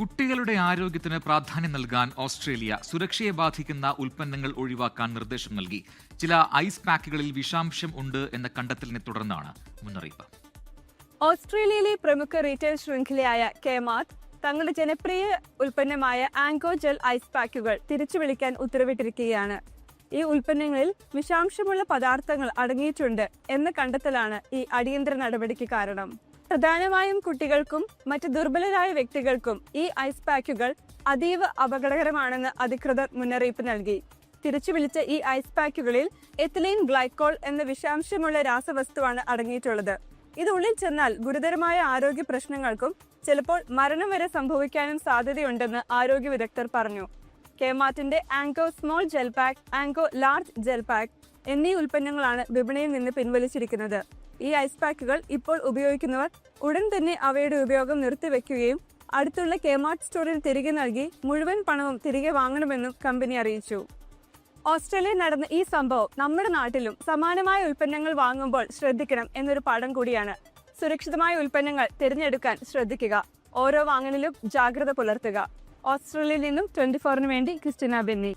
കുട്ടികളുടെ ആരോഗ്യത്തിന് പ്രാധാന്യം നൽകാൻ ഓസ്ട്രേലിയ സുരക്ഷയെ ബാധിക്കുന്ന ഉൽപ്പന്നങ്ങൾ ഒഴിവാക്കാൻ നിർദ്ദേശം നൽകി. ചില ഐസ് പാക്കുകളിൽ വിഷാംശം ഉണ്ട് എന്ന കണ്ടെത്തലിനെ തുടർന്നാണ് മുന്നറിയിപ്പ്. ഓസ്ട്രേലിയയിലെ പ്രമുഖ റീറ്റെയിൽ ശൃംഖലയായ കെമാർട്ട് തങ്ങളുടെ ജനപ്രിയ ഉൽപ്പന്നമായ ആങ്കോ ജെൽ ഐസ് പാക്കുകൾ തിരിച്ചു വിളിക്കാൻ ഉത്തരവിട്ടിരിക്കുകയാണ്. ഈ ഉൽപ്പന്നങ്ങളിൽ വിഷാംശമുള്ള പദാർത്ഥങ്ങൾ അടങ്ങിയിട്ടുണ്ട് എന്ന കണ്ടെത്തലാണ് ഈ അടിയന്തര നടപടിക്ക് കാരണം. പ്രധാനമായും കുട്ടികൾക്കും മറ്റ് ദുർബലരായ വ്യക്തികൾക്കും ഈ ഐസ് പാക്കുകൾ അതീവ അപകടകരമാണെന്ന് അധികൃതർ മുന്നറിയിപ്പ് നൽകി. തിരിച്ചു വിളിച്ച ഈ ഐസ് പാക്കുകളിൽ എത്തിലൈൻ ഗ്ലൈക്കോൾ എന്ന വിഷാംശമുള്ള രാസവസ്തുവാണ് അടങ്ങിയിട്ടുള്ളത്. ഇത് ഉള്ളിൽ ചെന്നാൽ ഗുരുതരമായ ആരോഗ്യ പ്രശ്നങ്ങൾക്കും ചിലപ്പോൾ മരണം വരെ സംഭവിക്കാനും സാധ്യതയുണ്ടെന്ന് ആരോഗ്യ വിദഗ്ധർ പറഞ്ഞു. കെമാറ്റിന്റെ Anko small gel pack Anko large gel pack എന്നീ ഉൽപ്പന്നങ്ങളാണ് വിപണിയിൽ നിന്ന് പിൻവലിച്ചിരിക്കുന്നത്. ഈ ഐസ് പാക്കുകൾ ഇപ്പോൾ ഉപയോഗിക്കുന്നവർ ഉടൻ തന്നെ അവയുടെ ഉപയോഗം നിർത്തിവെക്കുകയും അടുത്തുള്ള കെമാർട്ട് സ്റ്റോറിൽ തിരികെ നൽകി മുഴുവൻ പണവും തിരികെ വാങ്ങണമെന്നും കമ്പനി അറിയിച്ചു. ഓസ്ട്രേലിയയിൽ നടന്ന ഈ സംഭവം നമ്മുടെ നാട്ടിലും സമാനമായ ഉൽപ്പന്നങ്ങൾ വാങ്ങുമ്പോൾ ശ്രദ്ധിക്കണം എന്നൊരു പാഠം കൂടിയാണ്. സുരക്ഷിതമായ ഉൽപ്പന്നങ്ങൾ തിരഞ്ഞെടുക്കാൻ ശ്രദ്ധിക്കുക. ഓരോ വാങ്ങലിലും ജാഗ്രത പുലർത്തുക. ഓസ്ട്രേലിയയിൽ നിന്നും ട്വന്റി ഫോറിന് വേണ്ടി ക്രിസ്റ്റിന ബെന്നി.